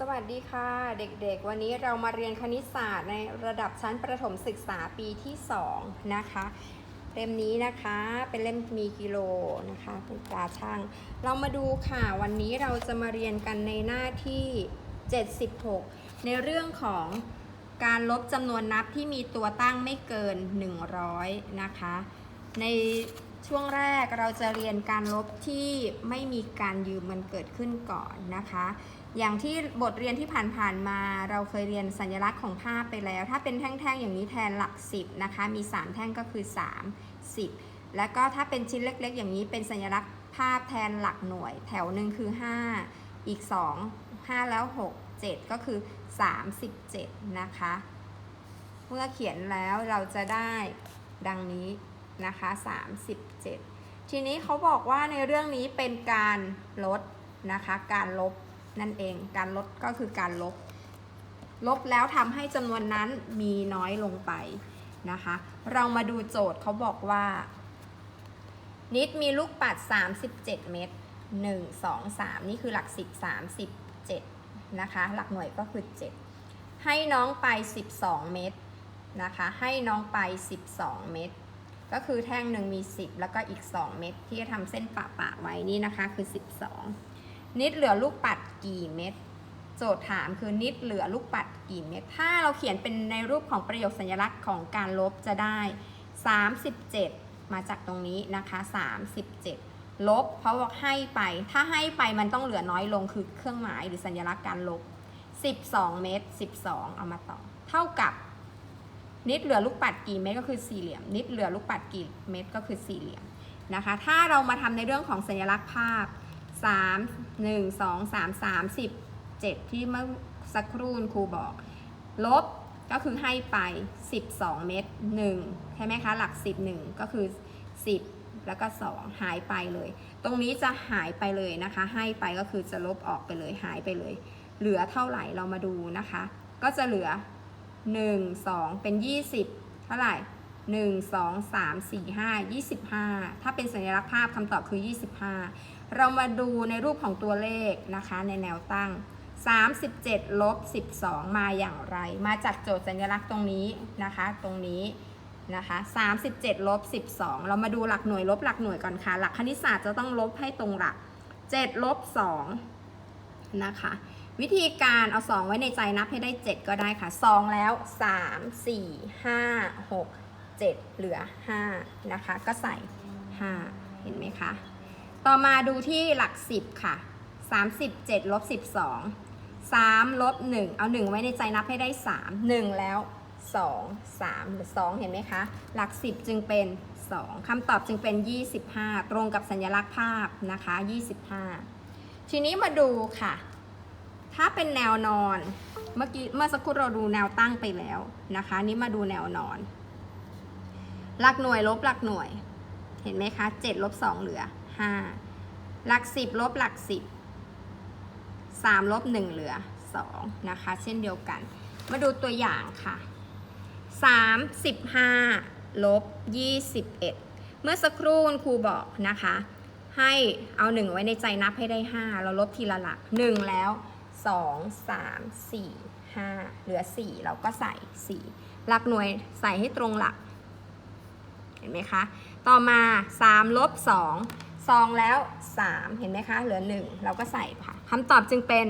สวัสดีค่ะเด็กๆ วันนี้เรามาเรียนคณิตศาสตร์ในระดับชั้นประถมศึกษาปีที่ 2 นะคะ เล่มนี้นะคะเป็นเล่มมีกิโลนะคะเป็นตาช่าง เรามาดูค่ะวันนี้เราจะมาเรียนกันในหน้าที่ 76 ในเรื่องของการลบจำนวนนับที่มีตัวตั้งไม่เกิน 100 นะคะ ในช่วงแรกเราจะเรียนการลบที่ไม่มีการยืมมันเกิดขึ้นก่อนนะคะ อย่างที่บทเรียนที่ผ่านๆมาเราเคยเรียนสัญลักษณ์ของภาพไปแล้ว ถ้าเป็นแท่งๆ อย่างนี้แทนหลัก 10 นะคะ มี 3 แท่งก็คือ 3 10 แล้วก็ถ้าเป็นชิ้นเล็กๆ อย่างนี้เป็นสัญลักษณ์ภาพแทนหลักหน่วย แถวหนึ่งคือ 5 อีก 2 5 แล้ว 6 7 ก็คือ 37 นะคะ เมื่อเขียนแล้วเราจะได้ดังนี้นะคะ 37 ทีนี้เขาบอกว่าในเรื่องนี้เป็นการลดนะคะ การลบ นั่นเอง การลดก็คือการลบ ลบแล้วทำให้จำนวนนั้นมีน้อยลงไปนะคะ เรามาดูโจทย์เขาบอกว่า นิดมีลูกปัด 37 เม็ด1 2 3 นี่คือหลัก 10 37 นะคะ หลักหน่วยก็คือ 7 ให้น้องไป 12 เม็ดนะคะ ให้น้องไป 12 เม็ดก็คือแท่งหนึ่งมี 10 แล้วก็อีก 2 เม็ดที่จะทำเส้นปะปะไว้นี่นะคะคือ 12 นิดเหลือลูกปัดกี่เม็ดโจทย์ถามคือนิดเหลือลูกปัดกี่เม็ดถ้าเราเขียนเป็นในรูปของประโยคสัญลักษณ์ของการลบจะได้ 37 มาจากตรงนี้นะคะ 37 ลบ เพราะว่าให้ไป ถ้าให้ไปมันต้องเหลือน้อยลงคือเครื่องหมายหรือสัญลักษณ์การลบ 12 เม็ด12 เอามาต่อ เท่ากับ นิดเหลือลูกปัดกี่เม็ดก็คือสี่เหลี่ยม นิดเหลือลูกปัดกี่เม็ดก็คือสี่เหลี่ยมนะคะ ถ้าเรามาทำในเรื่องของสัญลักษณ์ภาพ 3 1 2 3 3 7ที่เมื่อสักครู่คุณครูบอก ลบก็คือให้ไป 12 เม็ด1ใช่ไหมคะ หลัก 10 1 ก็คือ 10 แล้วก็ 2 หายไปเลย ตรงนี้จะหายไปเลยนะคะ ให้ไปก็คือจะลบออกไปเลยหายไปเลย เหลือเท่าไหร่เรามาดูนะคะ ก็จะเหลือ 1 2 เป็น 20 เท่าไหร่1 2 3 4 5 25 ถ้าเป็นสัญลักษณ์ภาพคำตอบคือ 25 เรามาดูในรูปของตัวเลขนะคะในแนวตั้ง 37ลบ12 มาอย่างไร มาจากโจทย์สัญลักษณ์ตรงนี้นะคะ ตรงนี้นะคะ37ลบ12 เรามาดูหลักหน่วยลบหลักหน่วยก่อนค่ะ หลักคณิตศาสตร์จะต้องลบให้ตรงหลัก7ลบ2นะคะ วิธีการเอา 2 ไว้ในใจนับให้ได้ 7 ก็ได้ค่ะ 2 แล้ว 3 4 5 6 7 เหลือ 5 นะคะ ก็ใส่ 5 เห็นไหมคะ ต่อมาดูที่หลัก10ค่ะ37ลบ12 3ลบ1เอา1ไว้ในใจนับให้ได้3 1แล้ว2 3หรือ2เห็นไหมคะ หลัก10จึงเป็น2คำตอบจึงเป็น25ตรงกับสัญลักษณ์ภาพนะคะ25ทีนี้มาดูค่ะ ถ้าเป็นแนวนอนเมื่อกี้เมื่อสักครู่เราดูแนวตั้งไปแล้วนะคะ นี่มาดูแนวนอน หลักหน่วยลบหลักหน่วย เห็นไหมคะ7ลบ2เหลือ 5หลัก10ลบหลัก10 3ลบ1เหลือ2นะคะ เช่นเดียวกัน มาดูตัวอย่างค่ะ35ลบ21เมื่อสักครู่คุณครูบอกนะคะ ให้เอา1ไว้ในใจนับให้ได้5เราลบทีละหลัก1แล้ว2 3 4 5เหลือ4เราก็ใส่4หลักหน่วยใส่ให้ตรงหลัก เห็นไหมคะ ต่อมา3ลบ 2 2แล้ว 3 เห็นไหมคะ เหลือ 1 เราก็ใส่ค่ะคำตอบจึงเป็น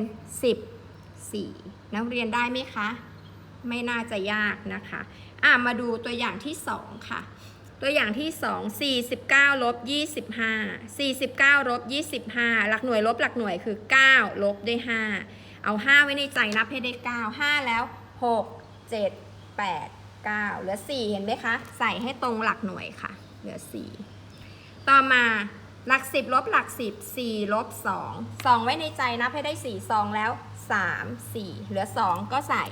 14 นักเรียนได้ไหมคะ ไม่น่าจะยากนะคะอะมาดูตัวอย่างที่ 2 ค่ะ ตัวอย่างที่ 2 49ลบ25 49ลบ25 หลักหน่วยลบหลักหน่วยคือ 9 ลบด้วย 5 เอา 5 ไว้ในใจนับให้ได้ 9 5 แล้ว 6 7 8 9 เหลือ 4 เห็นไหมคะ ใส่ให้ตรงหลักหน่วยค่ะ เหลือ 4 ต่อมา หลัก10ลบหลัก10 4ลบ2 2ไว้ในใจนับให้ได้4 2แล้ว3 4เหลือ2ก็ใส่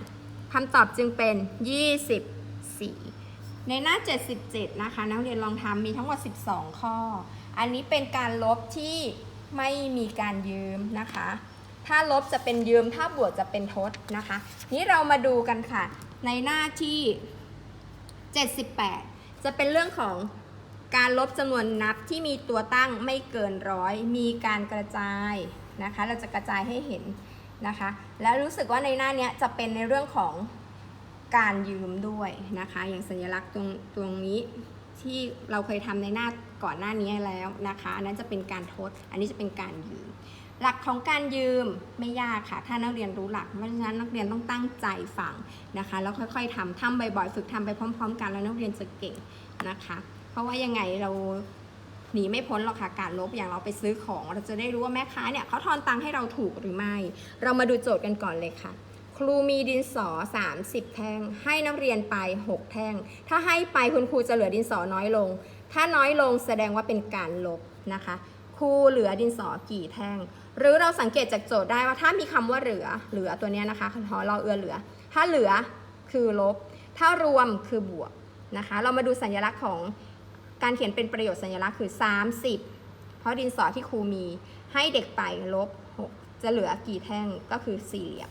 คำตอบจึงเป็น24ในหน้า 77 นะคะ นักเรียนลองทำมีทั้งหมด 12 ข้อ อันนี้เป็นการลบที่ไม่มีการยืมนะคะ ถ้าลบจะเป็นยืม ถ้าบวกจะเป็นทดนะคะ นี้เรามาดูกันค่ะ ในหน้าที่ 78 จะเป็นเรื่องของ การลบจำนวนนับที่มีตัวตั้งไม่เกินร้อยมีการกระจายนะคะ เราจะกระจายให้เห็นนะคะ แล้วรู้สึกว่าในหน้านี้จะเป็นในเรื่องของการยืมด้วยนะคะ อย่างสัญลักษณ์ตรงตรงนี้ที่เราเคยทำในหน้าก่อนหน้านี้แล้วนะคะ อันนั้นจะเป็นการทด อันนี้จะเป็นการยืม หลักของการยืมไม่ยากค่ะ ถ้านักเรียนรู้หลัก เพราะฉะนั้นนักเรียนต้องตั้งใจฟังนะคะ แล้วค่อยๆทำทำบ่อยๆ ฝึกทำไปพร้อม ๆ กันแล้วนักเรียนจะเก่งนะคะ เพราะว่ายังไงเราหนีไม่พ้นหรอกค่ะการลบอย่างเราไปซื้อของ เราจะได้รู้ว่าแม่ค้าเนี่ยเขาทอนตังค์ให้เราถูกหรือไม่ เรามาดูโจทย์กันก่อนเลยค่ะ ครูมีดินสอ 30 แท่ง ให้นักเรียนไป 6 แท่ง ถ้าให้ไปคุณครูจะเหลือดินสอน้อยลง ถ้าน้อยลงแสดงว่าเป็นการลบนะคะครูเหลือดินสอกี่แท่ง หรือเราสังเกตจากโจทย์ได้ว่าถ้ามีคำว่าเหลือเหลือตัวนี้นะคะหอเราเอือเหลือ ถ้าเหลือคือลบ ถ้ารวมคือบวกนะคะ เรามาดูสัญลักษณ์ของ การเขียนเป็นประโยชน์สัญลักษณ์คือ 30 เพราะดินสอที่ครูมีให้เด็กไปลบ 6 จะเหลือกี่แท่งก็คือสี่เหลี่ยม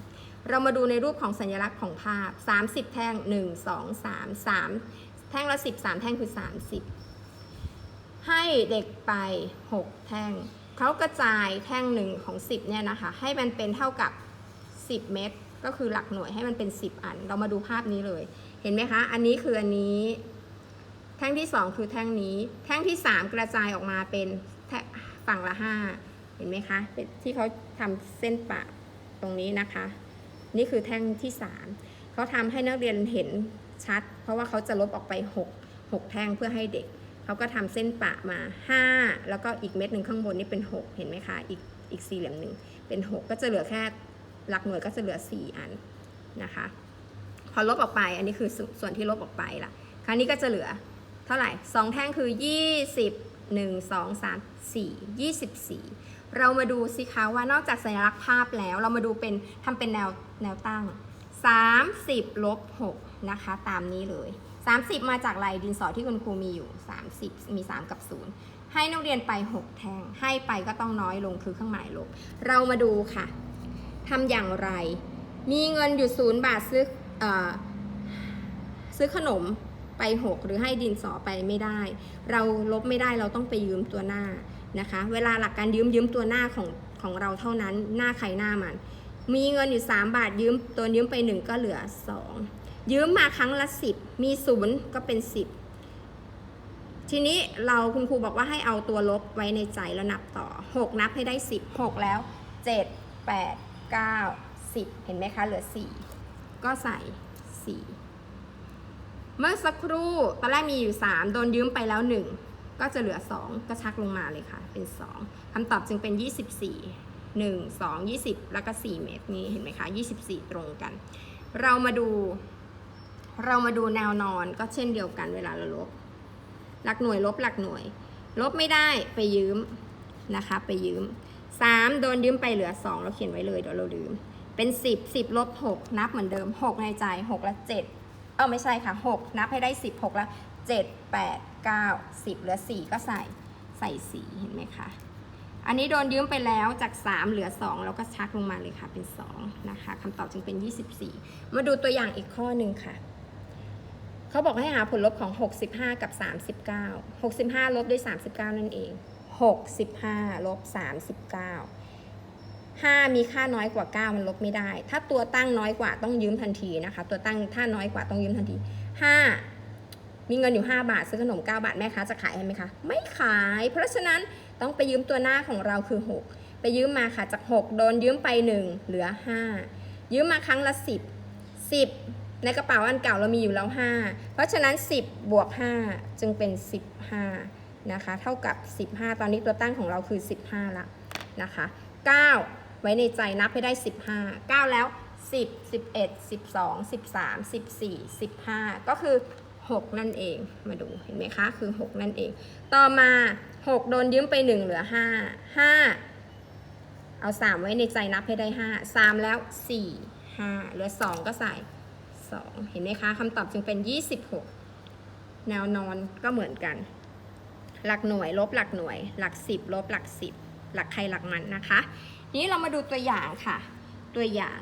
เรามาดูในรูปของสัญลักษณ์ของภาพ 30 แท่ง 1 2 3 3 แท่งละ10 3แท่งคือ 30 ให้เด็กไป 6 แท่งเขากระจายแท่งหนึ่งของ 10เนี่ยนะคะให้มันเป็นเท่ากับ 10 เม็ดก็คือหลักหน่วยให้มันเป็น 10 อัน เรามาดูภาพนี้เลย เห็นไหมคะ อันนี้คืออันนี้ แท่งที่ 2 คือแท่งนี้ แท่งที่ 3 กระจายออกมาเป็นฝั่งละ 5 เห็นไหมคะเป็นที่เขาทำเส้นปะตรงนี้นะคะ นี่คือแท่งที่ 3 เขาทำให้นักเรียนเห็นชัด เพราะว่าเขาจะลบออกไป 6 6 แท่งเพื่อให้เด็ก เขาก็ทำเส้นปะมา 5 แล้วก็อีกเม็ดหนึ่งข้างบนนี่เป็น 6 เห็นไหมคะ อีกอีกสี่เหลี่ยมหนึ่งเป็น 6 ก็จะเหลือแค่หลักหน่วยก็จะเหลือ 4 อันนะคะ พอลบออกไป อันนี้คือสส่วนที่ลบออกไปละคราวนี้ก็จะเหลือ เท่าไหร่ 2 แท่งคือ 20 1 2 3 4 24 เรามาดูสิคะว่านอกจากสัญลักษณ์ภาพแล้วเรามาดูเป็นทำเป็นแนวแนวตั้ง 30ลบ6นะคะตามนี้เลย 30 มาจากลายดินสอที่คุณครูมีอยู่ 30 มี 3 กับ 0 ให้นักเรียนไป 6 แท่ง ให้ไปก็ต้องน้อยลงคือเครื่องหมายลบ เรามาดูค่ะทำอย่างไร มีเงินอยู่ 0 บาทซื้อออซื้อขนม ไป6หรือให้ดินสอไปไม่ได้ เราลบไม่ได้เราต้องไปยืมตัวหน้านะคะ เวลาหลักการยืมยืมตัวหน้าของของเราเท่านั้นหน้าใครหน้ามัน มีเงินอยู่ 3 บาทยืมตัวยืมไป 1 ก็เหลือ 2 ยืมมาครั้งละ 10 มี 0 ก็เป็น 10 ทีนี้เราคุณครูบอกว่าให้เอาตัวลบไว้ในใจแล้วนับต่อ 6 นับให้ได้ 10 6 แล้ว 7 8 9 10 เห็นไหมคะ เหลือ 4 ก็ใส่ 4 เมื่อสักครู่ตอนแรกมีอยู่ 3 โดนยืมไปแล้ว 1 ก็จะเหลือ 2 ก็ชักลงมาเลยค่ะ เป็น 2คำตอบจึงเป็น 24 1 2 20 แล้วก็ 4 เมตรนี้เห็นไหมคะ 24 ตรงกัน เรามาดู เรามาดูแนวนอนก็เช่นเดียวกันเวลาเราลบ หลักหน่วยลบหลักหน่วย ลบไม่ได้ไปยืมนะคะไปยืม 3 โดนยืมไปเหลือ 2 เราเขียนไว้เลยเดี๋ยวเราลืม เป็น 10 10ลบ6นับเหมือนเดิม 6 ในใจ 6 และ 7 เออไม่ใช่ค่ะ 6 นับให้ได้ 10 6 แล้ว 7 8 9 10 เหลือ 4 ก็ใส่ใส่4เห็นไหมคะ อันนี้โดนยืมไปแล้วจาก 3 เหลือ 2 แล้วก็ชักลงมาเลยค่ะเป็น 2 นะคะคำตอบจึงเป็น 24 มาดูตัวอย่างอีกข้อหนึ่งค่ะ เขาบอกให้หาผลลบของ 65 กับ 39 65 ลบด้วย 39 นั่นเอง 65 ลบ 39 5 มีค่าน้อยกว่า 9 มันลบไม่ได้ ถ้าตัวตั้งน้อยกว่าต้องยืมทันทีนะคะ ตัวตั้งถ้าน้อยกว่าต้องยืมทันที 5 มีเงินอยู่ 5 บาท ซื้อขนม 9 บาทแม่ค้าจะขายให้ไหมคะ ไม่ขาย เพราะฉะนั้นต้องไปยืมตัวหน้าของเราคือ 6 ไปยืมมาค่ะจาก 6 โดนยืมไป 1 เหลือ 5 ยืมมาครั้งละ 10 10 ในกระเป๋าอันเก่าเรามีอยู่แล้ว 5 เพราะฉะนั้น 10 บวก 5 จึงเป็น 15 นะคะ เท่ากับ 15 ตอนนี้ตัวตั้งของเราคือ 15ละนะคะ9 ไว้ในใจนับให้ได้ 15 9 แล้ว 10 11 12 13 14 15 ก็คือ 6 นั่นเองมาดูเห็นไหมคะคือ 6 นั่นเอง ต่อมา 6 โดนยืมไป 1 เหลือ 5 5 เอา 3 ไว้ในใจนับให้ได้ 5 3 แล้ว 4 5 เหลือ 2 ก็ใส่ 2 เห็นไหมคะคำตอบจึงเป็น 26 แนวนอนก็เหมือนกัน หลักหน่วยลบหลักหน่วย หลัก 10 ลบหลัก 10 หลักใครหลักมันนะคะ ทีนี้เรามาดูตัวอย่างค่ะ ตัวอย่าง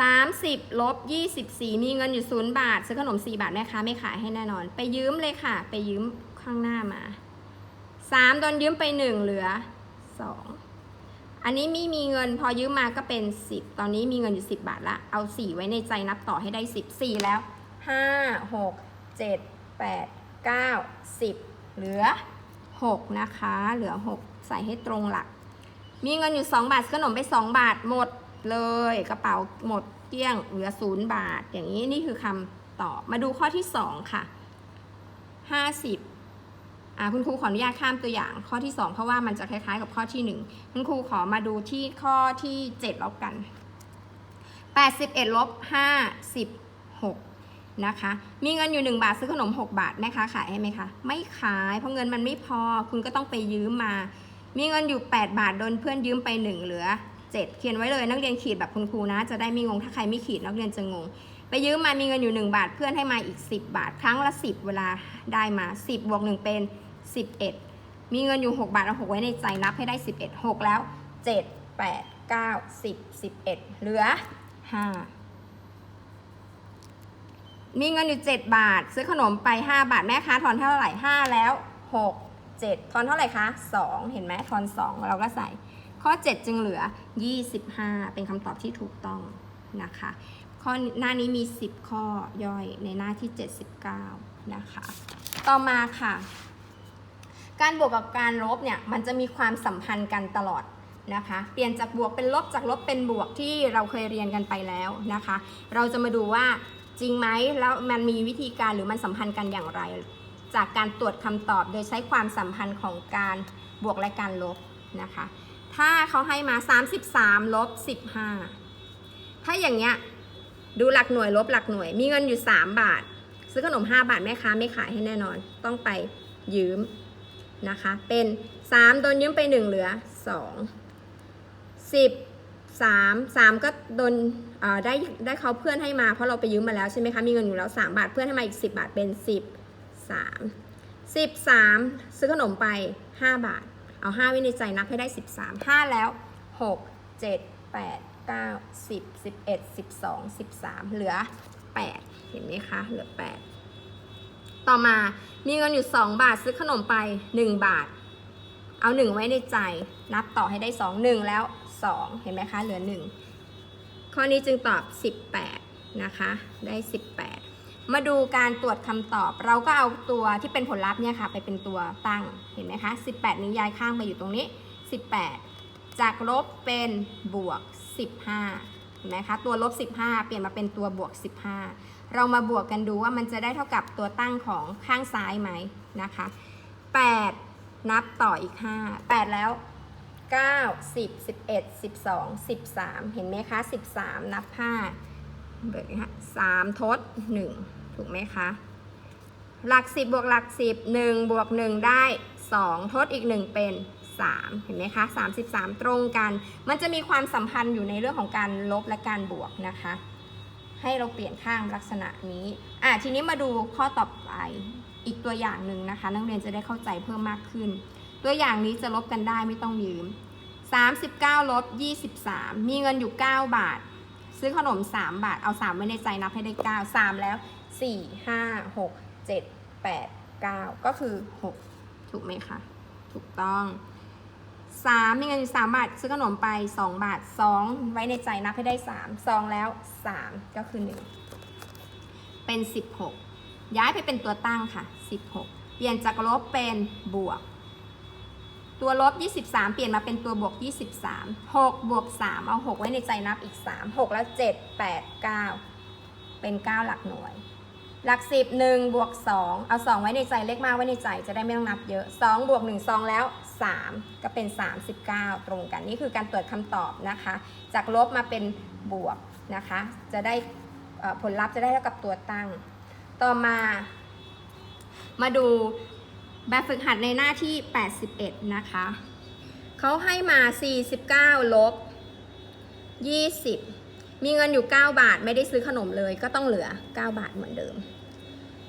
30ลบ24 มีเงินอยู่ 0 บาท ซื้อขนม 4 บาทแม่ค้าไม่ขายให้แน่นอน ไปยืมเลยค่ะ ไปยืมข้างหน้ามา 3 โดนยืมไป 1 เหลือ 2 อันนี้มีมีเงินพอยืมมาก็เป็น 10 ตอนนี้มีเงินอยู่ 10 บาทละ เอา 4 ไว้ในใจนับต่อให้ได้ 10 4 แล้ว 5 6 7 8 9 10 เหลือ 6 นะคะ เหลือ 6 ใส่ให้ตรงหลัก มีเงินอยู่ 2 บาทซื้อขนมไป 2 บาทหมดเลยกระเป๋าหมดเกลี้ยงเหลือ0บาท อย่างนี้นี่คือคำตอบมาดูข้อที่ 2 ค่ะ 50อ่าคุณครูขออนุญาตข้ามตัวอย่างข้อที่ 2 เพราะว่ามันจะคล้ายๆ กับข้อที่ 1 คุณครูขอมาดูที่ข้อที่ 7 แล้วกัน 81ลบ56นะคะ มีเงินอยู่ 1 บาทซื้อขนม 6 บาทแม่ค้าขายให้ไหมคะ ไม่ขายเพราะเงินมันไม่พอคุณก็ต้องไปยืมมา มีเงินอยู่ 8 บาทโดนเพื่อนยืมไป 1 เหลือ 7 เขียนไว้เลยนักเรียนขีดแบบคุณครูนะ จะได้ม่งงถ้าใครไม่ขีดนักเรียนจะงง ไปยืมมามีเงินอยู่ 1 บาทเพื่อนให้มาอีก 10 บาท ครั้งละ 10 เวลาได้มา 10บวก1เป็น 11 มีเงินอยู่ 6 บาทเอา6ไว้ในใจนับให้ได้ 11 6 แล้ว 7 8 9 10 11 เหลือ 5มีเงินอยู่ 7 บาท ซื้อขนมไป 5 บาท แม่ค้าทอนเท่าไหร่ 5 แล้ว 6 7 ทอนเท่าไหร่คะ 2 เห็นไหมทอน 2 เราก็ใส่ ข้อ 7 จึงเหลือ 25 เป็นคำตอบที่ถูกต้องนะคะ ข้อหน้านี้มี 10 ข้อย่อยในหน้าที่ 79 นะคะ ต่อมาค่ะ การบวกกับการลบเนี่ยมันจะมีความสัมพันธ์กันตลอดนะคะ เปลี่ยนจากบวกเป็นลบจากลบเป็นบวกที่เราเคยเรียนกันไปแล้วนะคะ เราจะมาดูว่าจริงไหมแล้วมันมีวิธีการหรือมันสัมพันธ์กันอย่างไร จากการตรวจคำตอบโดยใช้ความสัมพันธ์ของการบวกและการลบนะคะ ถ้าเขาให้มา 33ลบ15 ถ้าอย่างเงี้ยดูหลักหน่วยลบหลักหน่วย มีเงินอยู่ 3 บาท ซื้อขนม 5 บาทแม่ค้าไม่ขายให้แน่นอน ต้องไปยืมนะคะ เป็น 3 โดนยืมไป 1 เหลือ 2 10 3 3 ก็โดนได้ได้เขาเพื่อนให้มาเพราะเราไปยืมมาแล้วใช่ไหมคะ มีเงินอยู่แล้ว 3 บาทเพื่อนให้มาอีก 10 บาทเป็น 10 3 13 ซื้อขนมไป 5 บาท เอา 5 ไว้ในใจนับให้ได้ 13 5 แล้ว 6 7 8 9 10 11 12 13 เหลือ 8 เห็นไหมคะ เหลือ 8 ต่อมามีเงินอยู่ 2 บาทซื้อขนมไป 1 บาท เอา 1 ไว้ในใจ นับต่อให้ได้ 2 1 แล้ว 2 เห็นไหมคะ เหลือ 1 ข้อนี้จึงตอบ 18 นะคะ ได้ 18 มาดูการตรวจคำตอบ เราก็เอาตัวที่เป็นผลลัพธ์เนี่ยค่ะ ไปเป็นตัวตั้ง เห็นไหมคะ 18 นี้ย้ายข้างไปอยู่ตรงนี้ 18 จากลบเป็นบวก 15 เห็นไหมคะ ตัวลบ 15 เปลี่ยนมาเป็นตัวบวก 15 เรามาบวกกันดูว่ามันจะได้เท่ากับตัวตั้งของข้างซ้ายไหมนะคะ 8 นับต่ออีก 5 8 แล้ว 9 10 11 12 13 เห็นไหมคะ 13 นับ 5 เบิกนะคะ3ทด1ถูกไหมคะ หลัก10บวกหลัก10 1บวก1ได้2ทดอีก1เป็น3เห็นไหมคะ33ตรงกัน มันจะมีความสัมพันธ์อยู่ในเรื่องของการลบและการบวกนะคะ ให้เราเปลี่ยนข้างลักษณะนี้ อะทีนี้มาดูข้อต่อไปอีกตัวอย่างหนึ่งนะคะ นักเรียนจะได้เข้าใจเพิ่มมากขึ้น ตัวอย่างนี้จะลบกันได้ไม่ต้องยืม 39ลบ23 มีเงินอยู่ 9 บาท ซื้อขนม 3 บาท เอา 3 ไว้ในใจนับให้ได้ 9 3 แล้ว 4 5 6 7 8 9 ก็คือ 6 ถูกไหมคะ ถูกต้อง 3 มีเงินอยู่ 3 บาท ซื้อขนมไป 2 บาท 2 ไว้ในใจนับให้ได้ 3 2 แล้ว 3 ก็คือ 1 เป็น 16 ย้ายไปเป็นตัวตั้งค่ะ 16 เปลี่ยนจากลบเป็นบวก ตัวลบ 23 เปลี่ยนมาเป็นตัวบวก 23 6 บวก 3 เอา 6 ไว้ในใจนับอีก 3 6 แล้ว 7 8 9 เป็น 9 หลักหน่วย หลัก 10 1 บวก 2 เอา 2 ไว้ในใจเลขมากไว้ในใจจะได้ไม่ต้องนับเยอะ 2 บวก 1 2 แล้ว 3 ก็เป็น 39 ตรงกัน นี่คือการตรวจคำตอบนะคะ จากลบมาเป็นบวกนะคะ จะได้ผลลัพธ์จะได้เท่ากับตัวตั้ง ต่อมา มาดู แบบฝึกหัดในหน้าที่ 81 นะคะ เขาให้มา 49 ลบ 20 มีเงินอยู่ 9 บาทไม่ได้ซื้อขนมเลยก็ต้องเหลือ 9 บาทเหมือนเดิม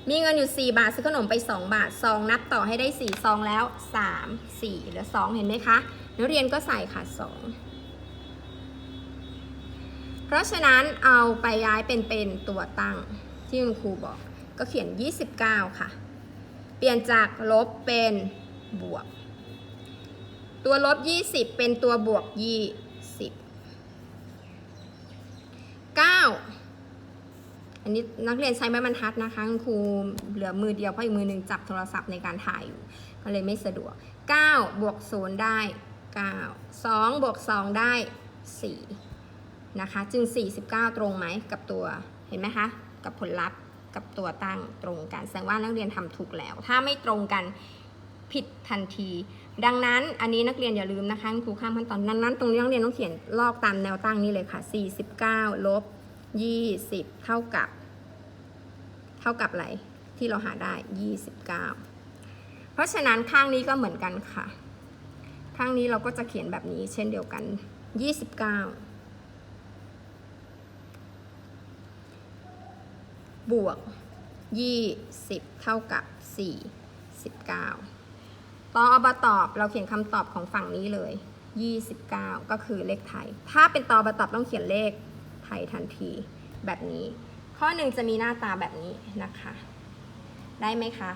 มีเงินอยู่ 4 บาทซื้อขนมไป 2 บาท2นับต่อให้ได้4 2แล้ว 3 4เหลือ 2 เห็นไหมคะนักเรียนก็ใส่ค่ะ 2 เพราะฉะนั้นเอาไปย้ายเป็นเป็นตัวตั้งที่คุณครูบอกก็เขียน 29 ค่ะ เปลี่ยนจากลบเป็นบวก ตัวลบ 20 เป็นตัวบวก 20 9 อันนี้นักเรียนใช้ไม้บรรทัดนะคะครูเหลือมือเดียวเพราะอีกมือหนึ่งจับโทรศัพท์ในการถ่ายอยู่ ก็เลยไม่สะดวก 9 บวก 0 ได้ 9 2 บวก 2 ได้ 4 นะคะ จึง 49 ตรงไหมกับตัวเห็นไหมคะ กับผลลัพธ์ กับตัวตั้งตรงกันแสดงว่านักเรียนทำถูกแล้ว ถ้าไม่ตรงกันผิดทันที ดังนั้นอันนี้นักเรียนอย่าลืมนะคะคุณครูข้ามขั้นตอนดังนั้น ตรงนี้นักเรียนต้องเขียนลอกตามแนวตั้งนี้เลยค่ะ 49ลบ20 เท่ากับ เท่ากับอะไรที่เราหาได้ 29 เพราะฉะนั้นข้างนี้ก็เหมือนกันค่ะ ข้างนี้เราก็จะเขียนแบบนี้เช่นเดียวกัน 29 บวก 20 เท่ากับ49ตอนอบตอบเราเขียนคำตอบของฝั่งนี้เลย 29 ก็คือเลขไทย ถ้าเป็นตอบตอบต้องเขียนเลขไทยทันทีแบบนี้ ข้อหนึ่งจะมีหน้าตาแบบนี้นะคะ ได้ไหมคะ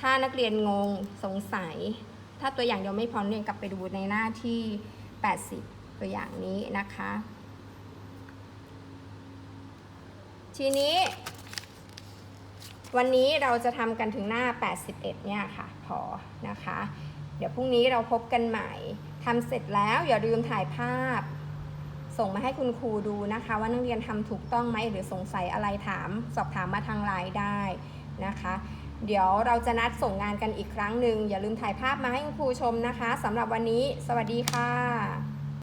ถ้านักเรียนงงสงสัย ถ้าตัวอย่างเดียวไม่พร้อมเรียนกลับไปดูในหน้าที่ 80 ตัวอย่างนี้นะคะทีนี้ วันนี้เราจะทำกันถึงหน้า 81 เนี่ยค่ะ พอนะคะ เดี๋ยวพรุ่งนี้เราพบกันใหม่ทำเสร็จแล้วอย่าลืมถ่ายภาพ ส่งมาให้คุณครูดูนะคะ ว่านักเรียนทำถูกต้องไหมหรือสงสัยอะไรถาม สอบถามมาทางไลน์ได้นะคะ เดี๋ยวเราจะนัดส่งงานกันอีกครั้งหนึ่งอย่าลืมถ่ายภาพมาให้คุณครูชมนะคะสำหรับวันนี้ สวัสดีค่ะ